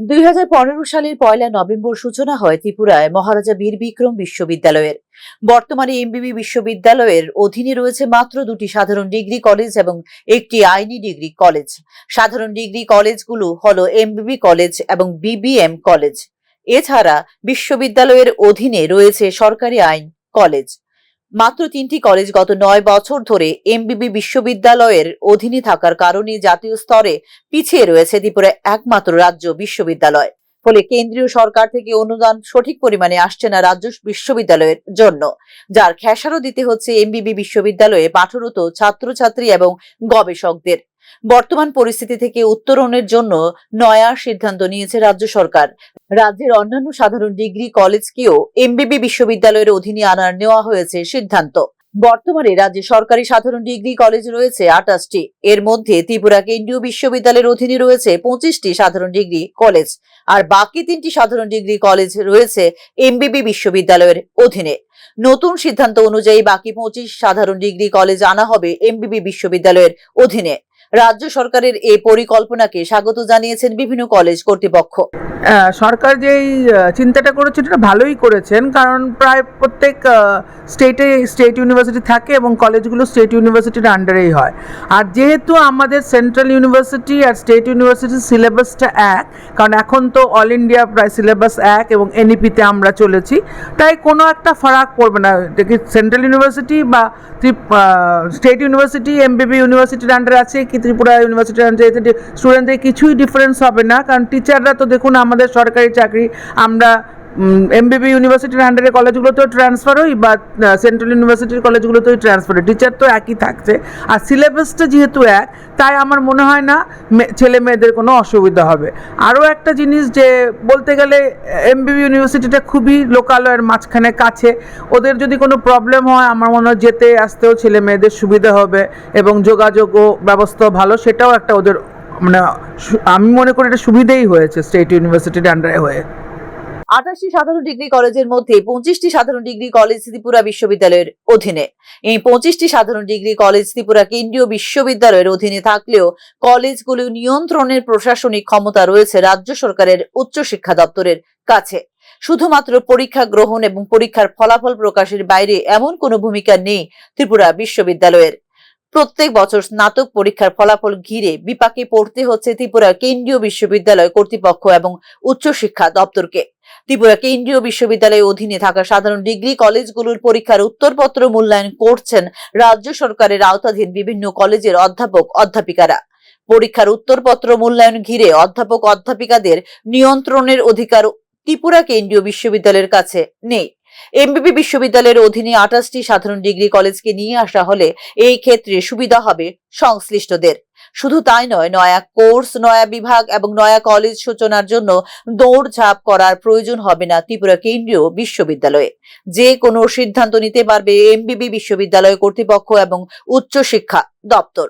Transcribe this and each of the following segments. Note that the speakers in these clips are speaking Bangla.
দুই হাজার পনেরো সালের পয়লা নভেম্বর সূচনা হয় ত্রিপুরায় মহারাজা বীর বিক্রম বিশ্ববিদ্যালয়ের। বর্তমানে এমবিবি বিশ্ববিদ্যালয়ের অধীনে রয়েছে মাত্র দুটি সাধারণ ডিগ্রি কলেজ এবং একটি আইনি ডিগ্রি কলেজ। সাধারণ ডিগ্রি কলেজগুলো হলো এমবিবি কলেজ এবং বিবিএম কলেজ। এছাড়া বিশ্ববিদ্যালয়ের অধীনে রয়েছে সরকারি আইন কলেজ। মাত্র তিনটি কলেজ গত নয় বছর ধরে এমবিবি বিশ্ববিদ্যালয়ের অধীনে থাকার কারণে জাতীয় স্তরে পিছিয়ে রয়েছে ত্রিপুরা একমাত্র রাজ্য বিশ্ববিদ্যালয়। ফলে কেন্দ্রীয় সরকার থেকে অনুদান সঠিক পরিমাণে আসছে না রাজ্য বিশ্ববিদ্যালয়ের জন্য। যার খেসারও দিতে হচ্ছে এমবিবি বিশ্ববিদ্যালয়ে পাঠরত ছাত্রছাত্রী এবং গবেষকদের। বর্তমান পরিস্থিতি থেকে উত্তরণের জন্য নয়া সিদ্ধান্ত নিয়েছে রাজ্য সরকার। রাজ্যের অন্যান্য সাধারণ ডিগ্রি কলেজকেও এমবিবি বিশ্ববিদ্যালয়ের অধীনে আনার নেওয়া হয়েছে সিদ্ধান্ত। বর্তমানে রাজ্যে সরকারি সাধারণ ডিগ্রি কলেজ রয়েছে আটাশটি এর মধ্যে ত্রিপুরা কেন্দ্রীয় বিশ্ববিদ্যালয়ের অধীনে রয়েছে পঁচিশটি সাধারণ ডিগ্রি কলেজ আর বাকি তিনটি সাধারণ ডিগ্রি কলেজ রয়েছে এমবিবি বিশ্ববিদ্যালয়ের অধীনে। নতুন সিদ্ধান্ত অনুযায়ী বাকি পঁচিশ সাধারণ ডিগ্রি কলেজ আনা হবে এমবিবি বিশ্ববিদ্যালয়ের অধীনে। রাজ্য সরকারের এই পরিকল্পনাকে স্বাগত জানিয়েছেন বিভিন্ন কলেজ কর্তৃপক্ষ। সরকার যেই চিন্তাটা করেছেন এটা ভালোই করেছেন, কারণ প্রায় প্রত্যেক স্টেটে স্টেট ইউনিভার্সিটি থাকে এবং কলেজগুলো স্টেট ইউনিভার্সিটির আন্ডারেই হয়। আর যেহেতু আমাদের সেন্ট্রাল ইউনিভার্সিটি আর স্টেট ইউনিভার্সিটির সিলেবাসটা এক, কারণ এখন তো অল ইন্ডিয়া প্রায় সিলেবাস এক এবং এনইপিতে আমরা চলেছি, তাই কোনো একটা ফারাক পড়বে না। দেখি সেন্ট্রাল ইউনিভার্সিটি বা স্টেট ইউনিভার্সিটি এমবিবি ইউনিভার্সিটির আন্ডারে আছে কি ত্রিপুরা ইউনিভার্সিটি স্টুডেন্টদের কিছুই ডিফারেন্স হবে না। কারণ টিচাররা তো দেখুন, আমাদের সরকারি চাকরি, আমরা এমবিবি ইউনিভার্সিটির আন্ডারে কলেজগুলোতেও ট্রান্সফার হই বা সেন্ট্রাল ইউনিভার্সিটির কলেজগুলোতেও ট্রান্সফার হই টিচার তো একই থাকছে। আর সিলেবাসটা যেহেতু এক, তাই আমার মনে হয় না ছেলে মেয়েদের কোনো অসুবিধা হবে। আরও একটা জিনিস যে, বলতে গেলে এমবিবি ইউনিভার্সিটিটা খুবই লোকালয়ের মাঝখানে কাছে। ওদের যদি কোনো প্রবলেম হয়, আমার মনে হয় যেতে আসতেও ছেলে মেয়েদের সুবিধা হবে এবং যোগাযোগও ব্যবস্থা ভালো, সেটাও একটা ওদের মানে আমি মনে করি এটা সুবিধেই হয়েছে স্টেট ইউনিভার্সিটির আন্ডারে হয়ে। আঠাশটি সাধারণ ডিগ্রি কলেজের মধ্যে পঁচিশটি সাধারণ ডিগ্রি কলেজ ত্রিপুরা বিশ্ববিদ্যালয়ের অধীনে। এই পঁচিশটি সাধারণ ডিগ্রি কলেজ ত্রিপুরা কেন্দ্রীয় বিশ্ববিদ্যালয়ের অধীনে থাকলেও কলেজগুলো নিয়ন্ত্রণের প্রশাসনিক ক্ষমতা রয়েছে রাজ্য সরকারের উচ্চশিক্ষা দপ্তরের কাছে। শুধুমাত্র পরীক্ষা গ্রহণ এবং পরীক্ষার ফলাফল প্রকাশের বাইরে এমন কোনো ভূমিকা নেই ত্রিপুরা বিশ্ববিদ্যালয়ের। প্রত্যেক বছর স্নাতক পরীক্ষার ফলাফল ঘিরে বিপাকে পড়তে হচ্ছে ত্রিপুরা কেন্দ্রীয় বিশ্ববিদ্যালয় কর্তৃপক্ষ এবং উচ্চশিক্ষা দপ্তরকে। ত্রিপুরা কেন্দ্রীয় বিশ্ববিদ্যালয়ের অধীনে থাকা সাধারণ ডিগ্রি কলেজগুলোর পরীক্ষার উত্তরপত্র মূল্যায়ন করছেন রাজ্য সরকারের আওতাধীন বিভিন্ন কলেজের অধ্যাপক অধ্যাপিকারা। পরীক্ষার উত্তরপত্র মূল্যায়ন ঘিরে অধ্যাপক অধ্যাপিকাদের নিয়ন্ত্রণের অধিকার ত্রিপুরা কেন্দ্রীয় বিশ্ববিদ্যালয়ের কাছে নেই। এমবিবি বিশ্ববিদ্যালয়ের অধীনে আঠাশটি সাধারণ ডিগ্রি কলেজকে নিয়ে আসা হলে এই ক্ষেত্রে সুবিধা হবে সংশ্লিষ্টদের। শুধু তাই নয়, নয়া কোর্স, নয়া বিভাগ এবং নয়া কলেজ সূচনার জন্য দৌড়ঝাঁপ করার প্রয়োজন হবে না ত্রিপুরা কেন্দ্রীয় বিশ্ববিদ্যালয়ে। যে কোনো সিদ্ধান্ত নিতে পারবে এমবিবি বিশ্ববিদ্যালয় কর্তৃপক্ষ এবং উচ্চশিক্ষা দপ্তর।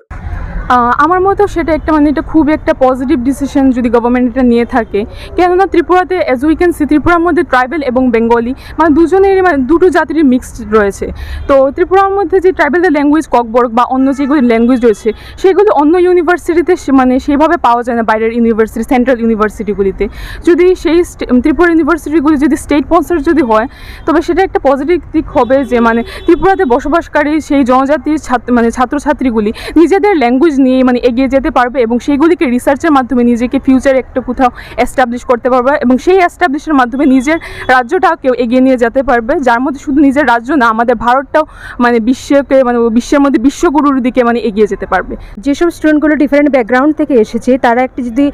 আমার মতো সেটা একটা মানে এটা খুব একটা পজিটিভ ডিসিশন যদি গভর্নমেন্ট এটা নিয়ে থাকে। কেননা ত্রিপুরাতে অ্যাজ উই ক্যান সি ত্রিপুরার মধ্যে ট্রাইবেল এবং বেঙ্গলি মানে দুজনেরই মানে দুটো জাতির মিক্সড রয়েছে। তো ত্রিপুরার মধ্যে যে ট্রাইবেলদের ল্যাঙ্গুয়েজ ককবর্গ বা অন্য যেগুলো ল্যাঙ্গুয়েজ রয়েছে, সেগুলো অন্য ইউনিভার্সিটিতে মানে সেভাবে পাওয়া যায় না, বাইরের ইউনিভার্সিটি সেন্ট্রাল ইউনিভার্সিটিগুলিতে যদি সেই ত্রিপুরা ইউনিভার্সিটিগুলি যদি স্টেট স্পন্সার যদি হয়, তবে সেটা একটা পজিটিভ দিক হবে যে মানে ত্রিপুরাতে বসবাসকারী সেই জনজাতির ছাত্র মানে ছাত্রছাত্রীগুলি নিজেদের ল্যাঙ্গুয়েজ নিয়ে মানে এগিয়ে যেতে পারবে এবং সেইগুলিকে রিসার্চের মাধ্যমে নিজেকে ফিউচারে একটা কোথাও এস্টাবলিশ করতে পারবে এবং সেই এস্টাবলিশের মাধ্যমে নিজের রাজ্যটাকেও এগিয়ে নিয়ে যেতে পারবে। যার মধ্যে শুধু নিজের রাজ্য না, আমাদের ভারতটাও মানে বিশ্বকে মানে বিশ্বের মধ্যে বিশ্বগুরুর দিকে মানে এগিয়ে যেতে পারবে। যেসব স্টুডেন্টগুলো ডিফারেন্ট ব্যাকগ্রাউন্ড থেকে এসেছে, তারা একটি যদি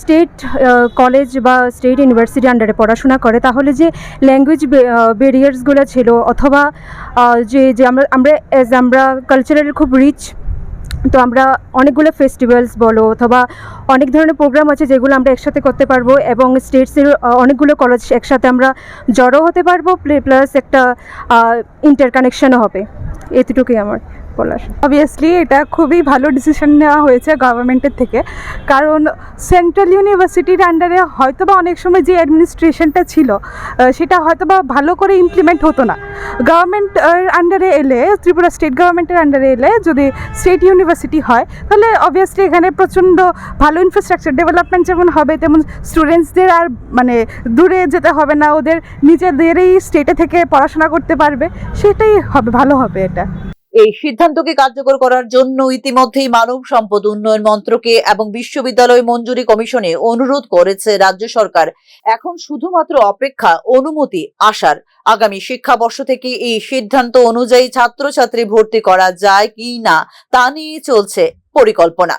স্টেট কলেজ বা স্টেট ইউনিভার্সিটি আন্ডারে পড়াশোনা করে, তাহলে যে ল্যাঙ্গুয়েজ ব্যারিয়ার্সগুলো ছিল অথবা যে যে আমরা আমরা অ্যাজ আমরা কালচারাল খুব রিচ তো আমরা অনেকগুলো ফেস্টিভ্যালস বলো অথবা অনেক ধরনের প্রোগ্রাম আছে যেগুলো আমরা একসাথে করতে পারব এবং স্টেটসের অনেকগুলো কলেজ একসাথে আমরা জড়ো হতে পারব প্লাস একটা ইন্টার কানেকশানও হবে। এতটুকুই আমার। বলার। অবভিয়াসলি এটা খুবই ভালো ডিসিশন নেওয়া হয়েছে গভর্নমেন্টের থেকে। কারণ সেন্ট্রাল ইউনিভার্সিটির আন্ডারে হয়তো বা অনেক সময় যে অ্যাডমিনিস্ট্রেশনটা ছিল সেটা হয়তো বা ভালো করে ইমপ্লিমেন্ট হতো না। গভর্নমেন্ট আন্ডারে এলে, ত্রিপুরা স্টেট গভর্নমেন্টের আন্ডারে এলে যদি স্টেট ইউনিভার্সিটি হয়, তাহলে অবভিয়াসলি এখানে প্রচণ্ড ভালো ইনফ্রাস্ট্রাকচার ডেভেলপমেন্ট যেমন হবে, তেমন স্টুডেন্টসদের আর মানে দূরে যেতে হবে না। ওদের নিজেদেরই স্টেটে থেকে পড়াশোনা করতে পারবে। সেটাই হবে, ভালো হবে এটা। এই সিদ্ধান্তকে কার্যকর করার জন্য ইতিমধ্যেই মানব সম্পদ উন্নয়ন মন্ত্রকে এবং বিশ্ববিদ্যালয় মঞ্জুরি কমিশনে অনুরোধ করেছে রাজ্য সরকার। এখন শুধুমাত্র অপেক্ষা, অনুমতি আসার আগামী শিক্ষাবর্ষ থেকে এই সিদ্ধান্ত অনুযায়ী ছাত্রছাত্রী ভর্তি করা যায় কি না, তা নিয়ে চলছে পরিকল্পনা।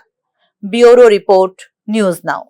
Bureau report, news now.